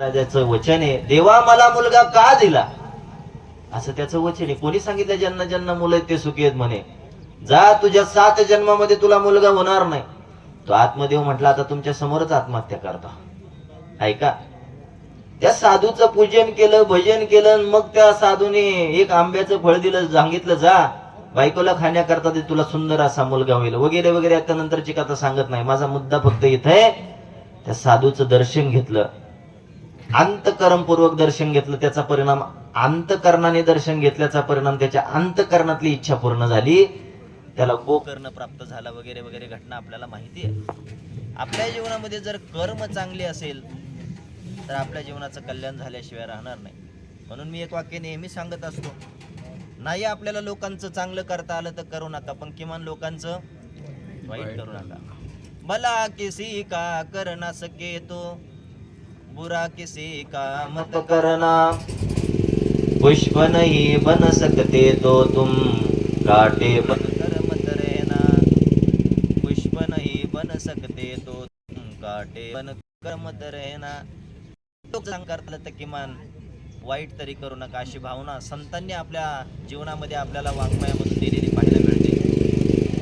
राजाचं वचन आहे देवा मला मुलगा का दिला? असं त्याचं वचन आहे. कोणी सांगितलं ज्यांना ज्यांना मुलं आहेत ते सुखी आहेत म्हणे. जा तुझ्या सात जन्मामध्ये तुला मुलगा होणार नाही. तो आत्मदेव म्हटला आता तुमच्या समोरच आत्महत्या करतो. ऐका. त्या साधूचं पूजन केलं भजन केलं मग त्या साधूने एक आंब्याचं फळ दिलं सांगितलं जा बायकोला खाण्याकरता ते तुला सुंदर असा मुलगा होईल. वगैरे वगैरे आता नंतरची कथा सांगत नाही. माझा मुद्दा फक्त इथं आहे. त्या साधूचं दर्शन घेतलं. अंतकरणपूर्वक दर्शन घेतलं त्याचा परिणाम अंतकरणाने दर्शन घेतल्याचा परिणाम त्याच्या अंतकरणातली इच्छा पूर्ण झाली. त्याला गोकर्ण प्राप्त झाला वगैरे वगैरे घटना आपल्याला माहिती आहे. आपल्या जीवनामध्ये जर कर्म चांगले असेल तर आपल्या जीवनाचं कल्याण झाल्याशिवाय राहणार नाही. म्हणून मी एक वाक्य नेहमी सांगत असतो. नाही आपल्याला लोकांचं चांगलं करता आलं तर करू नका पण किमान लोकांचं वाईट करू नका. भला किसी का कर ना सके तो? बुरा किसी का मत करना। पुष्प नहीं बन सकते तो तुम काटे बन कर मत रहना। पुष्प नहीं बन सकते तो तुम काटे बन कर मत रहना। लोक करतात तर किमान वाईट तरी करू नका अशी भावना संतांनी आपल्या जीवनामध्ये आपल्याला वाङ्मयामधून दिलेली पाहायला मिळते.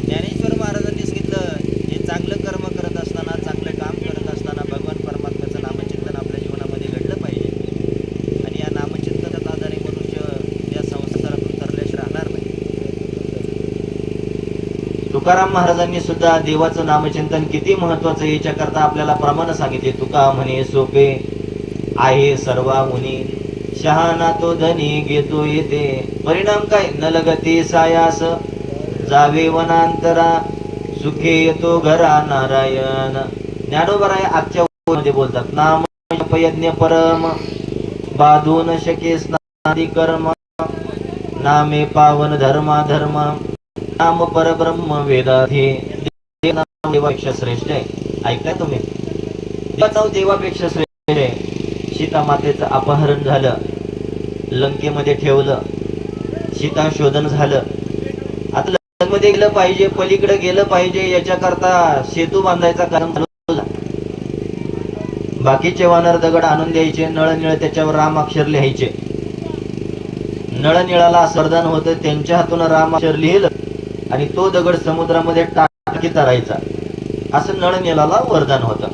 ज्ञानेश्वर महाराजांनी सांगितलं हे चांगलं कर्म करत असताना चांगलं काम करत असताना भगवान परमात्म्याचं नामचिंतन आपल्या जीवनामध्ये घडलं पाहिजे आणि या नामचिंतनाच्या आधारे मनुष्य या संसारातून तरलेश राहणार नाही तुकाराम महाराजांनी सुद्धा देवाचं नामचिंतन किती महत्वाचं आहे याच्याकरता आपल्याला प्रमाण सांगितले. तुका म्हणे सोपे आहे सर्वा मुनी. शहाना तो धनी घेतो येते. परिणाम काय? न लगते सायास. जावे वनांतरा. सुखे येतो घरा नारायण. ज्ञानोबराय आजच्या मध्ये बोलतात नाम यज्ञ परम. बाधून शके स्नादी कर्म. नामे पावन धर्मा धर्म नाम परब्रह्म वेदाधी देवापेक्षा श्रेष्ठ आहे. ऐकताय तुम्ही. देवाचा देवापेक्षा श्रेष्ठ आहे. सीता मातेचं अपहरण झालं. लंकेमध्ये ठेवलं. सीता शोधन झालं. आता लंकेमध्ये गेलं पाहिजे पलीकडे गेलं पाहिजे याच्याकरता सेतू बांधायचा कारण बाकीचे वानर दगड आणून द्यायचे नळ निळ त्याच्यावर राम अक्षर लिहायचे. नळ निळाला वरदान होतं त्यांच्या हातून राम अक्षर लिहिलं. आणि तो दगड समुद्रामध्ये टाकीचा तरायचा असं नळ निळाला वरदान होतं.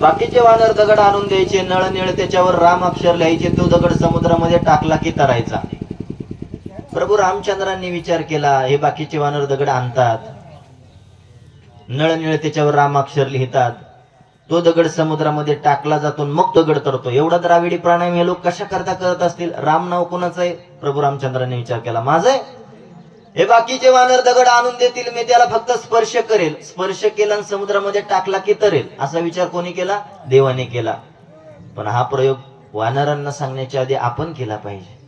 बाकीचे वानर दगड आणून द्यायचे नळनिळ त्याच्यावर राम अक्षर लिहायचे तो दगड समुद्रामध्ये टाकला की तरायचा. प्रभू रामचंद्रांनी विचार केला हे बाकीचे वानर दगड आणतात. नळनिळ त्याच्यावर राम अक्षर लिहितात. तो दगड समुद्रामध्ये टाकला जातो मग दगड तरतो. एवढा द्राविडी प्राणायाम हे लोक कशा करता करत असतील? राम नाव कोणाचं आहे? प्रभू रामचंद्रांनी विचार केला माझं आहे. हे बाकीचे वानर दगड आणून देतील मी त्याला फक्त स्पर्श करेल. स्पर्श केला आणि समुद्रामध्ये टाकला की तरेल. असा विचार कोणी केला? देवाने केला. पण हा प्रयोग वानरांना सांगण्याच्या आधी आपण केला पाहिजे.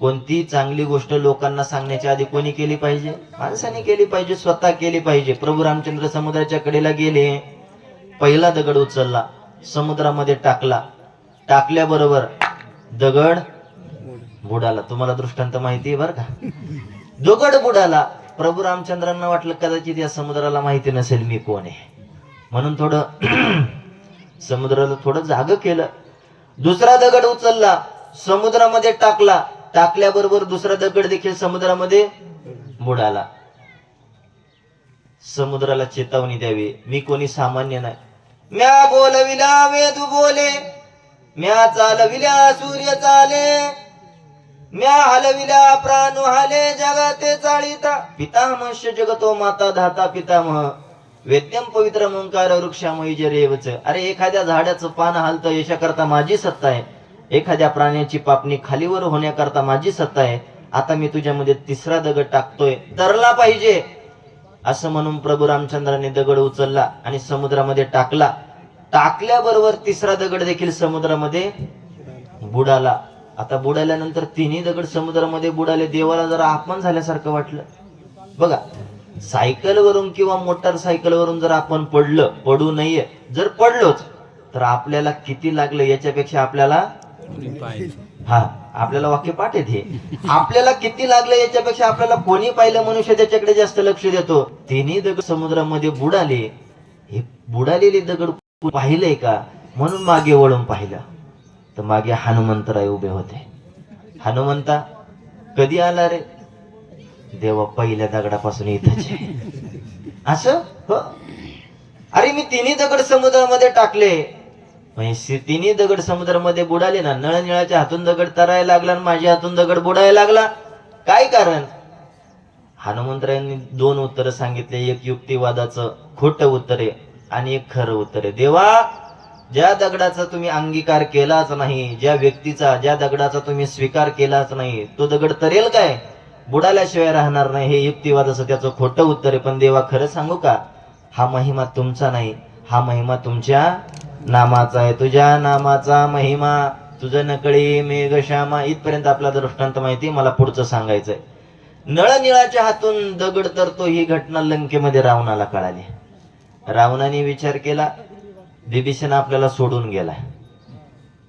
कोणती चांगली गोष्ट लोकांना सांगण्याच्या आधी कोणी केली पाहिजे? माणसाने केली पाहिजे स्वतः केली पाहिजे. प्रभू रामचंद्र समुद्राच्या कडेला गेले. पहिला दगड उचलला समुद्रामध्ये टाकला. टाकल्याबरोबर दगड बुडाला. तुम्हाला दृष्टांत माहिती आहे बरं का? दगड बुडाला. प्रभू रामचंद्रांना वाटलं कदाचित या समुद्राला माहिती नसेल मी कोण आहे. म्हणून थोडं समुद्राला थोडं जाग केलं. दुसरा दगड उचलला. समुद्रामध्ये टाकला. टाकल्याबरोबर दुसरा दगड देखील समुद्रामध्ये बुडाला. समुद्राला चेतावणी द्यावी. मी कोणी सामान्य नाही. म्या बोलविला वेद बोले. म्या चालविल्या सूर्य चाले. म्या हलविल्या प्राण हाले जगाते चाळीता. पितामहस्य जगतो माता धाता पितामह. वेद्यम पवित्र मंकार वृक्षामयी जरेवच. अरे एखाद्या झाडाचं पान हालतं यशाकरता माझी सत्ता आहे. एखाद्या प्राण्याची पापणी खालीवर होण्याकरता माझी सत्ता आहे. आता मी तुझ्यामध्ये तिसरा दगड टाकतोय. तरला पाहिजे. असं म्हणून प्रभू रामचंद्राने दगड उचलला आणि समुद्रामध्ये टाकला. टाकल्याबरोबर तिसरा दगड देखील समुद्रामध्ये बुडाला. आता बुडाल्यानंतर तिन्ही दगड समुद्रामध्ये बुडाले देवाला जरा अपमान झाल्यासारखं वाटलं. बघा सायकलवरून किंवा मोटारसायकलवरून जर आपण पडलं पडू नये जर पडलोच तर आपल्याला किती लागलं याच्यापेक्षा आपल्याला? हा आपल्याला वाक्य पाठ येते आपल्याला किती लागलं याच्यापेक्षा आपल्याला कोणी पाहिलं मनुष्य त्याच्याकडे जास्त लक्ष देतो? तिन्ही दगड समुद्रामध्ये बुडाले. हे बुडालेले दगड पाहिलंय का? म्हणून मागे वळून पाहिलं. तर मागे हनुमंतराय उभे होते. हनुमंता कधी आला रे? देवा पहिल्या दगडापासून इथंच आहे. असं? हो. अरे मी तिन्ही दगड समुद्रामध्ये टाकले. म्हणजे तिन्ही दगड समुद्रामध्ये बुडाले ना नळनिळाच्या हातून दगड तरायला लागला आणि माझ्या हातून दगड बुडायला लागला. काय कारण? हनुमंतरायांनी दोन उत्तरं सांगितले. एक युक्तिवादाचं खोटं उत्तर आहे आणि एक खरं उत्तर आहे. देवा ज्या दगडाचा तुम्ही अंगीकार केलाच नाही ज्या व्यक्तीचा ज्या दगडाचा तुम्ही स्वीकार केलाच नाही तो दगड तरेल काय? बुडाल्याशिवाय राहणार नाही हे युक्तिवादाचं त्याचं खोटं उत्तर आहे. पण देवा खरं सांगू का? हा महिमा तुमचा नाही हा महिमा तुमच्या नामाचा आहे. तुझ्या नामाचा महिमा तुझं नकळी मेघश्यामा इथपर्यंत आपला दृष्टांत माहिती मला पुढचं सांगायचंय. नळनिळाच्या हातून दगड तरतो ही घटना लंकेमध्ये रावणाला कळाली. रावणाने विचार केला विभीषण आपल्याला सोडून गेला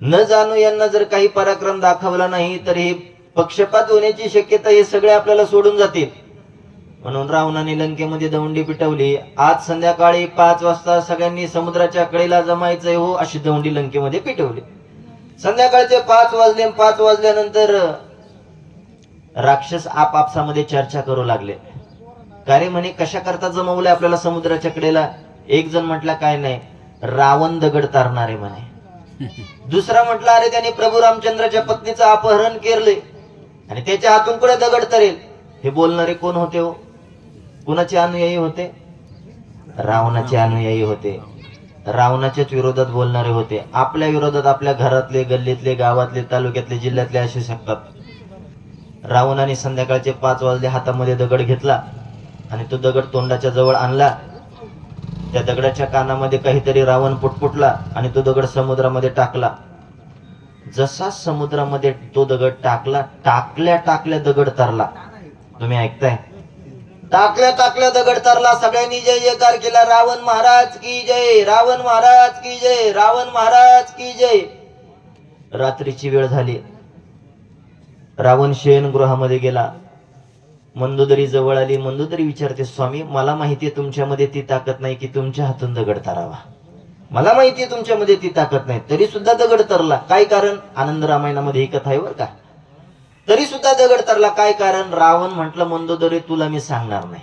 न जाणू यांना जर काही पराक्रम दाखवला नाही तर हे पक्षपात होण्याची शक्यता हे सगळे आपल्याला सोडून जातील. म्हणून रावणाने लंकेमध्ये दौंडी पिटवली. आज संध्याकाळी पाच वाजता सगळ्यांनी समुद्राच्या कडेला जमायचंय हो अशी दौंडी लंकेमध्ये पिटवली. संध्याकाळचे पाच वाजले पाच वाजल्यानंतर राक्षस आपापसामध्ये चर्चा करू लागले. का रे म्हणे कशा करता जमवलंय आपल्याला समुद्राच्या कडेला? एक जण म्हटला काय नाही. रावण दगड तारणारे म्हणे. दुसरा म्हटला अरे त्याने प्रभू रामचंद्राच्या पत्नीचं अपहरण केले आणि त्याच्या हातून कुठे दगड तरेल. हे बोलणारे कोण होते हो? कुणाचे अनुयायी होते? रावणाचे अनुयायी होते. रावणाच्याच विरोधात बोलणारे होते. आपल्या विरोधात आपल्या घरातले गल्लीतले गावातले तालुक्यातले जिल्ह्यातले असू शकतात रावणाने संध्याकाळचे पाच वाजले हातामध्ये दगड घेतला आणि तो दगड तोंडाच्या जवळ आणला. त्या दगडाच्या कानामध्ये काहीतरी रावण पुटपुटला आणि तो दगड समुद्रामध्ये टाकला. जसा समुद्रामध्ये तो दगड टाकला टाकल्या टाकल्या दगड तरला. तुम्ही ऐकताय? टाकल्या टाकल्या दगड तरला. सगळ्यांनी जय जयकार केला. रावण महाराज की जय. रावण महाराज की जय. रावण महाराज की जय. रात्रीची वेळ झाली. रावण शयनगृहामध्ये गेला. मंदोदरी जवळ आली मंदोदरी विचारते स्वामी मला माहिती आहे तुमच्यामध्ये ती ताकद नाही की तुमच्या हातून दगड तारावा. मला माहिती आहे तुमच्यामध्ये ती ताकद नाही. तरी सुद्धा दगड तरला. काय कारण? आनंद रामायणामध्ये ही कथा आहे बरं का. तरी सुद्धा दगड तरला. काय कारण? रावण म्हटलं मंदोदरी तुला मी सांगणार नाही.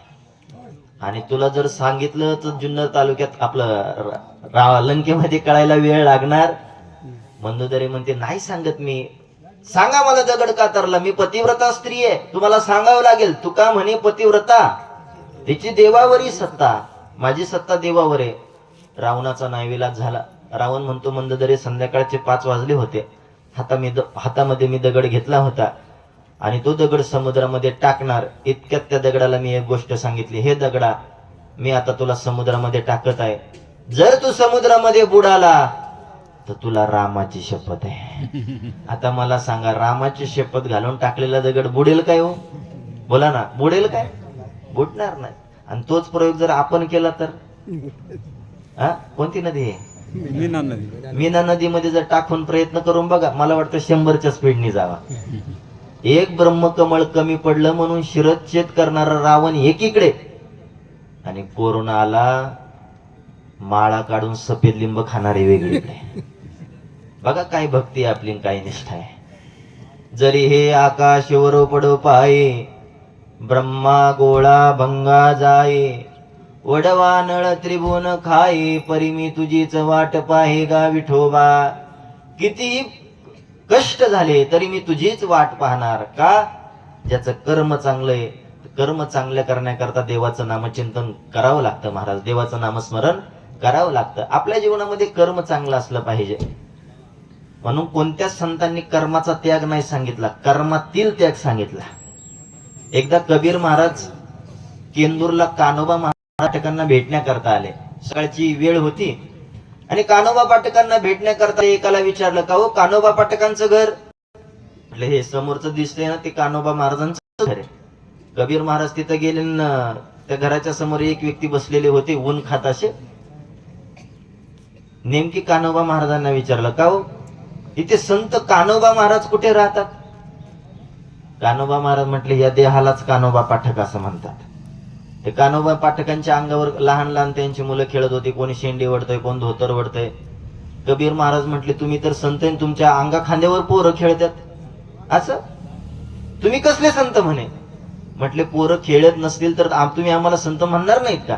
आणि तुला जर सांगितलं तर जुन्नर तालुक्यात आपलं रा- लंकेमध्ये कळायला वेळ लागणार. मंदोदरी म्हणते नाही सांगत मी सांगा मला दगड का तरला मी पतिव्रता स्त्री आहे. तुम्हाला सांगावं लागेल तुका म्हणे पतिव्रता. तिची देवावरी सत्ता. माझी सत्ता देवावर आहे. रावणाचा नायविलाज झाला. रावण म्हणतो मंददरे संध्याकाळचे पाच वाजले होते. हाता मी हातामध्ये मी दगड घेतला होता. आणि तो दगड समुद्रामध्ये टाकणार. इतक्यात त्या दगडाला मी एक गोष्ट सांगितली. हे दगडा मी आता तुला समुद्रामध्ये टाकत आहे. जर तू समुद्रामध्ये बुडाला तर तुला रामाची शपथ आहे. आता मला सांगा रामाची शपथ घालून टाकलेला दगड बुडेल काय हो? बोला ना बुडेल काय? बुडणार नाही. आणि तोच प्रयोग जर आपण केला तर? हा? कोणती नदी आहे? मीना नदीमध्ये जर टाकून प्रयत्न करून बघा मला वाटतं शंभरच्या स्पीडने जावा. एक ब्रह्मकमळ कमी पडलं म्हणून शिरच्छेद करणारा रावण एकीकडे. आणि कोरोना आला माळा काढून सफेद लिंब खाणारे वेगळीकडे. बघा काय भक्ती आपली काय निष्ठा आहे. जरी हे आकाश वर पडो पाये ब्रह्मा गोळा भंगा जाये वडवा नळ त्रिभुवन खाये परी मी तुझीच वाट पाहे गा विठोबा. किती कष्ट झाले तरी मी तुझीच वाट पाहणार का? ज्याचं कर्म चांगलंय कर्म चांगलं करण्याकरता देवाचं नामचिंतन करावं लागतं महाराज. देवाचं नामस्मरण करावं लागतं. आपल्या जीवनामध्ये कर्म चांगलं असलं पाहिजे. म्हणून कोणत्याच संतांनी कर्माचा त्याग नाही सांगितला. कर्मातील त्याग सांगितला. एकदा कबीर महाराज केंदूरला कानोबा महाराजांना भेटण्याकरता आले. सकाळची वेळ होती. आणि कानोबा पाटकांना भेटण्याकरता एकाला विचारलं का हो कानोबा पाटकांचं घर? म्हटलं हे समोरचं दिसतंय ना ते कानोबा महाराजांचं घर आहे. कबीर महाराज तिथं गेले ना त्या घराच्या समोर एक व्यक्ती बसलेले होते ऊन खात असे. नेमकी कानोबा महाराजांना विचारलं का हो इथे संत कानोबा महाराज कुठे राहतात? कानोबा महाराज म्हटले या देहालाच कानोबा पाठक असं म्हणतात. ते कानोबा पाठकांच्या अंगावर लहान लहान त्यांची मुलं खेळत होती. कोणी शेंडी वडतोय कोण धोतर वडतय. कबीर महाराज म्हटले तुम्ही तर संत तुमच्या अंगा खांद्यावर पोरं खेळतात. असं? तुम्ही कसले संत म्हणे? म्हटले पोरं खेळत नसतील तर तुम्ही आम्हाला संत म्हणणार नाहीत का?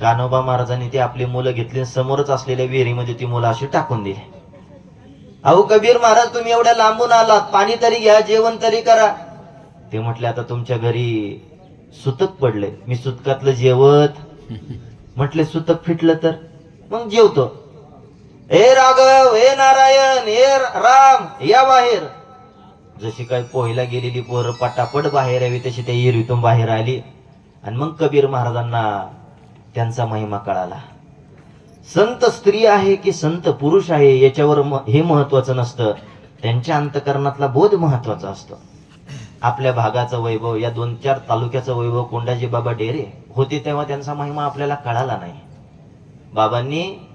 कान्होबा महाराजांनी ते आपली मुलं घेतली समोरच असलेल्या विहिरीमध्ये ती मुलं अशी टाकून दिली. अहो कबीर महाराज तुम्ही एवढ्या लांबून आलात पाणी तरी घ्या जेवण तरी करा. ते म्हटले आता तुमच्या घरी सुतक पडले. मी सुतकातलं जेवत. म्हटले सुतक फिटलं तर? मग जेवतो. हे राघव हे नारायण हे राम या बाहेर. जशी काय पोहायला गेलेली पोरं पटापट बाहेर यावी तशी त्या हिरवीतून बाहेर आली. आणि मग कबीर महाराजांना त्यांचा महिमा कळाला. संत स्त्री आहे की संत पुरुष आहे याच्यावर म- हे महत्वाचं नसतं. त्यांच्या अंतकरणातला बोध महत्त्वाचा असतो. आपल्या भागाचं वैभव या दोन चार तालुक्याचं वैभव कोंडाजी बाबा डेरे होते तेव्हा त्यांचा महिमा आपल्याला कळाला नाही. बाबांनी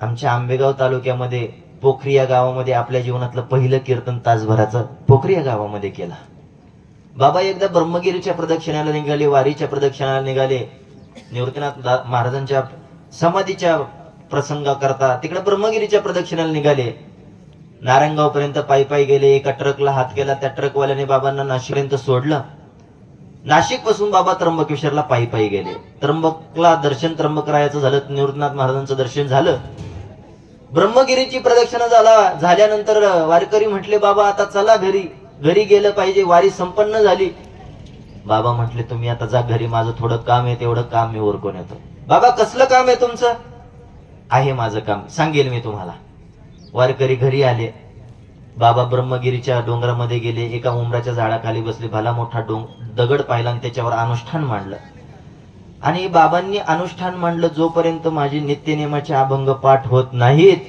आमच्या आंबेगाव तालुक्यामध्ये पोखरी या गावामध्ये आपल्या जीवनातलं पहिलं कीर्तन तासभराचं पोखरी या गावामध्ये केला. बाबा एकदा ब्रह्मगिरीच्या प्रदक्षिणाला निघाले वारीच्या प्रदक्षिणाला निघाले. निवृत्तीनाथ दा- महाराजांच्या समाधीच्या प्रसंगाकरता तिकडे ब्रह्मगिरीच्या प्रदक्षिणाला निघाले. नारायणगाव पर्यंत पायी पायी गेले. एका ट्रकला हात केला. त्या ट्रकवाल्याने बाबांना नाशिकपर्यंत सोडलं. नाशिकपासून बाबा त्र्यंबकेश्वरला पायी पायी गेले. त्र्यंबकला दर्शन त्र्यंबकरायाचं झालं. निवृत्तनाथ महाराजांचं दर्शन झालं. ब्रह्मगिरीची प्रदक्षिणा झाला. झाल्यानंतर वारकरी म्हटले बाबा आता चला घरी. घरी गेलं पाहिजे. वारी संपन्न झाली. बाबा म्हटले तुम्ही आता जा घरी. माझं थोडं काम आहे. तेवढं काम मी ओरकून येतो. बाबा कसलं काम आहे तुमचं? आहे माझं काम. सांगेल मी तुम्हाला. वारकरी घरी आले. बाबा ब्रह्मगिरीच्या डोंगरामध्ये गेले. एका उमराच्या झाडाखाली बसले. भला मोठा डोंग दगड पाहिला आणि त्याच्यावर अनुष्ठान मांडलं. आणि बाबांनी अनुष्ठान मांडलं. जोपर्यंत माझे नित्यनियमाचे अभंग पाठ होत नाहीत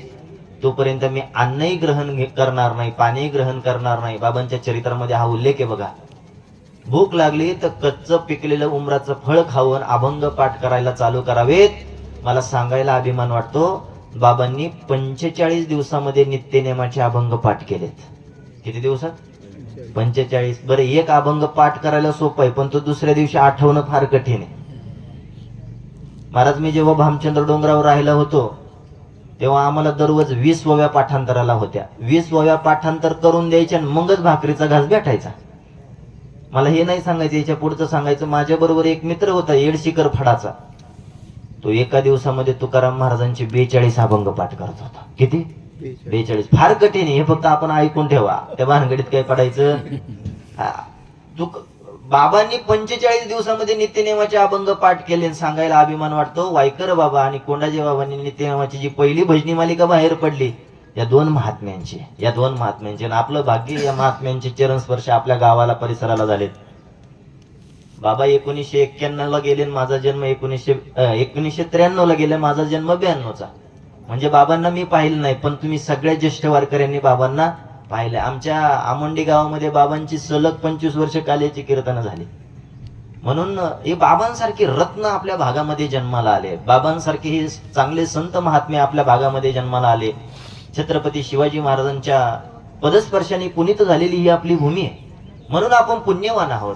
तोपर्यंत मी अन्नही ग्रहण करणार नाही पाणीही ग्रहण करणार नाही. बाबांच्या चरित्रामध्ये हा उल्लेख आहे बघा. भूक लागली तर कच्च पिकलेलं उमराचं फळ खाऊन अभंग पाठ करायला चालू करावेत. मला सांगायला अभिमान वाटतो बाबांनी पंचेचाळीस दिवसामध्ये नित्यनेमाचे अभंग पाठ केलेत. किती दिवसात? पंचेचाळीस. बरं एक अभंग पाठ करायला सोपं आहे पण तो दुसऱ्या दिवशी आठवणं फार कठीण आहे. महाराज मी जेव्हा भामचंद्र डोंगरावर राहिला होतो तेव्हा आम्हाला दररोज वीस वव्या पाठांतराला होत्या. वीस वव्या पाठांतर करून द्यायच्या आणि मगच भाकरीचा घास भेटायचा. मला हे नाही सांगायचं याच्या पुढचं सांगायचं. माझ्या बरोबर एक मित्र होता येडशीकर फडाचा. तो एका दिवसामध्ये तुकाराम महाराजांचे बेचाळीस अभंग पाठ करत होता. किती? बेचाळीस. फार कठीण आहे हे फक्त आपण ऐकून ठेवा. त्या भानगडीत काय पडायचं. तुक बाबांनी पंचेचाळीस दिवसामध्ये नित्यनेमाचे अभंग पाठ केले सांगायला अभिमान वाटतो वायकर बाबा आणि कोंडाजी बाबांनी नित्यनेमाची जी पहिली भजनी मालिका बाहेर पडली या दोन महात्म्यांचे या दोन महात्म्यांचे आणि आपलं भाग्य या महात्म्यांचे चरणस्पर्श आपल्या गावाला परिसराला झालेत. बाबा एकोणीसशे एक्क्याण्णव ला गेले आणि माझा जन्म एकोणीसशे एकोणीसशे त्र्याण्णव ला गेला माझा जन्म ब्याण्णवचा. म्हणजे बाबांना मी पाहिलं नाही पण तुम्ही सगळ्या ज्येष्ठ वारकऱ्यांनी बाबांना पाहिलं आमच्या आमोंडी गावामध्ये बाबांची सलग पंचवीस वर्ष काल्याची कीर्तनं झाली. म्हणून हे बाबांसारखे रत्न आपल्या भागामध्ये जन्माला आले. बाबांसारखे हे चांगले संत महात्मे आपल्या भागामध्ये जन्माला आले. छत्रपती शिवाजी महाराजांच्या पदस्पर्शाने पुनीत झालेली ही आपली भूमी आहे. म्हणून आपण पुण्यवान आहोत.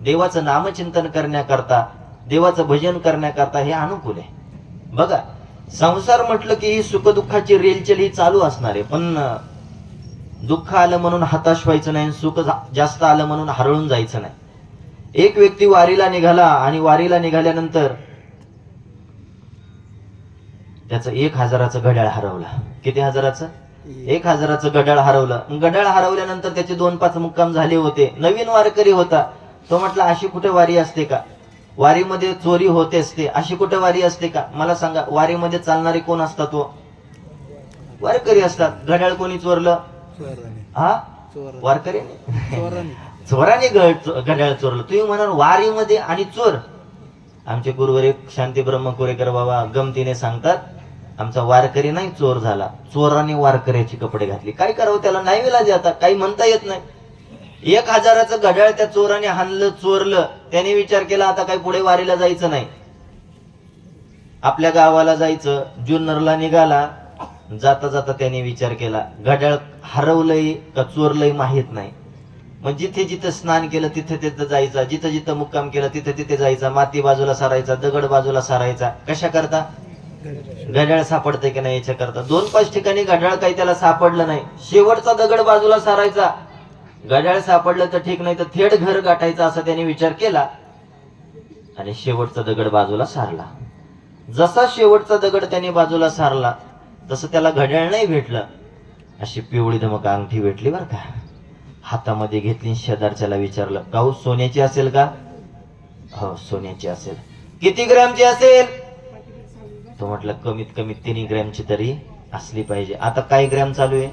देवाचं नामचिंतन करण्याकरता देवाचं भजन करण्याकरता हे अनुकूल आहे. बघा संसार म्हटलं की ही सुखदुःखाची रेलचेल ही चालू असणार आहे. पण दुःख आलं म्हणून हताश व्हायचं नाही सुख जास्त आलं म्हणून हरळून जायचं नाही. एक व्यक्ती वारीला निघाला आणि वारीला निघाल्यानंतर त्याचं एक हजाराचं घड्याळ हरवलं. किती हजाराचं? एक हजाराचं घड्याळ हरवलं. घड्याळ हरवल्यानंतर त्याचे दोन पाच मुक्काम झाले होते. नवीन वारकरी होता. तो म्हटला अशी कुठे वारी असते का? वारीमध्ये चोरी होते असते. अशी कुठे वारी असते का? मला सांगा वारीमध्ये चालणारे कोण असतात तो वारकरी असतात. घड्याळ कोणी चोरलं? हा? वारकरी चोराने. घड- घड्याळ चोरलं. तुम्ही म्हणाल वारीमध्ये आणि चोर. आमचे गुरुवर एक शांती ब्रह्म कोरेकर बाबा गमतीने सांगतात आमचा वारकरी नाही चोर झाला. चोराने वारकऱ्याचे कपडे घातले. काय करावं त्याला? नाही विलाज आता. काही म्हणता येत नाही. एक हजाराचं घड्याळ त्या चोराने हाणलं चोरलं. त्याने विचार केला आता काही पुढे वारीला जायचं नाही. आपल्या गावाला जायचं. जुन्नरला निघाला. जाता जाता त्याने विचार केला घड्याळ हरवलंय का चोरलंय माहीत नाही. मग जिथे जिथे स्नान केलं तिथे तिथं जायचा. जिथं जिथं मुक्काम केलं तिथे तिथे जायचा. माती बाजूला सारायचा दगड बाजूला सारायचा. कशा करता घड्याळ सापडते की नाही याच्या करता दोन पाच ठिकाणी घड्याळ काही त्याला सापडलं नाही. शेवटचा दगड बाजूला सारायचा. घड्याळ सापडलं तर ठीक नाही तर थेट घर गाठायचं असा त्याने विचार केला. आणि शेवटचा दगड बाजूला सारला. जसा शेवटचा दगड त्याने बाजूला सारला तसं त्याला घड्याळ नाही भेटलं. अशी पिवळी धमक अंगठी भेटली बरं का. हातामध्ये घेतली शेजारच्याला विचारलं काहू सोन्याची असेल का? हो सोन्याची असेल. किती ग्रॅमची असेल? तो म्हटलं कमीत कमी तीन ग्रॅमची तरी असली पाहिजे. आता काय ग्रॅम चालू आहे?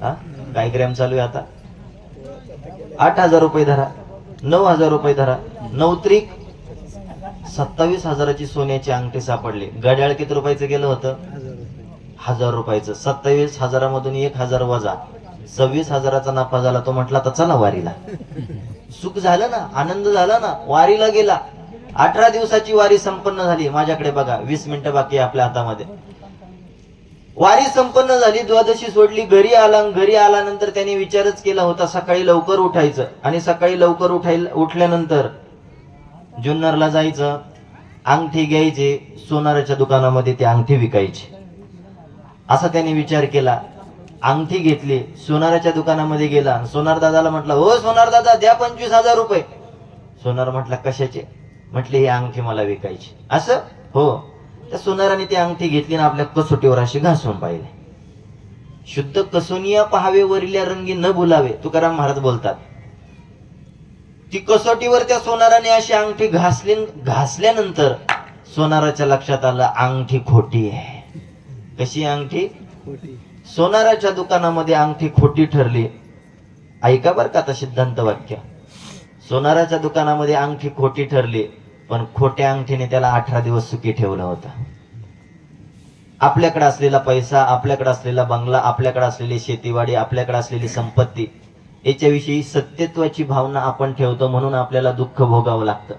हा काय ग्रॅम चालू आहे आता? आठ हजार रुपये धरा. नऊ हजार रुपये धरा. नऊ त्रिक सत्तावीस हजाराची सोन्याची अंगठी सापडली. गड्याळ किती रुपयाचं गेलं होतं? हजार रुपयाचं. सत्तावीस हजारामधून एक हजार वजा. सव्वीस हजाराचा नफा झाला. तो म्हटला तर चला वारीला. सुख झालं ना? आनंद झाला ना? वारीला गेला. अठरा दिवसाची वारी संपन्न झाली. माझ्याकडे बघा वीस मिनिटं बाकी आहे आपल्या हातामध्ये. वारी संपन्न झाली द्वादशी सोडली घरी आला. आणि घरी आल्यानंतर त्याने विचारच केला होता सकाळी लवकर उठायचं. आणि सकाळी लवकर उठायला उठल्यानंतर जुन्नरला जायचं. अंगठी घ्यायची सोनाराच्या दुकानामध्ये ती अंगठी विकायची. असा त्याने विचार केला. अंगठी घेतली सोनाराच्या दुकानामध्ये गेला. सोनार दादाला म्हटलं हो सोनार दादा द्या पंचवीस हजार रुपये. सोनार म्हटला कशाचे? म्हटले ही अंगठी मला विकायची. असं? हो. त्या सोनाराने ती अंगठी घेतली आणि आपल्या कसोटीवर अशी घासून पाहिले. शुद्ध कसोनिया पहावे वरिल्या रंगी न भुलावे तुकाराम महाराज बोलतात. ती कसोटीवर त्या सोनाराने अशी अंगठी घासली घासल्यानंतर सोनाराच्या लक्षात आलं अंगठी खोटी आहे. कशी अंगठी? सोनाराच्या दुकानामध्ये अंगठी खोटी ठरली. ऐका बर का आता सिद्धांत वाक्य. सोनाराच्या दुकानामध्ये अंगठी खोटी ठरली पण खोट्या अंगठीने त्याला अठरा दिवस सुखी ठेवलं होतं. आपल्याकडे असलेला पैसा आपल्याकडे असलेला बंगला आपल्याकडे असलेली शेतीवाडी आपल्याकडे असलेली संपत्ती याच्याविषयी सत्यत्वाची भावना आपण ठेवतो म्हणून आपल्याला दुःख भोगावं लागतं.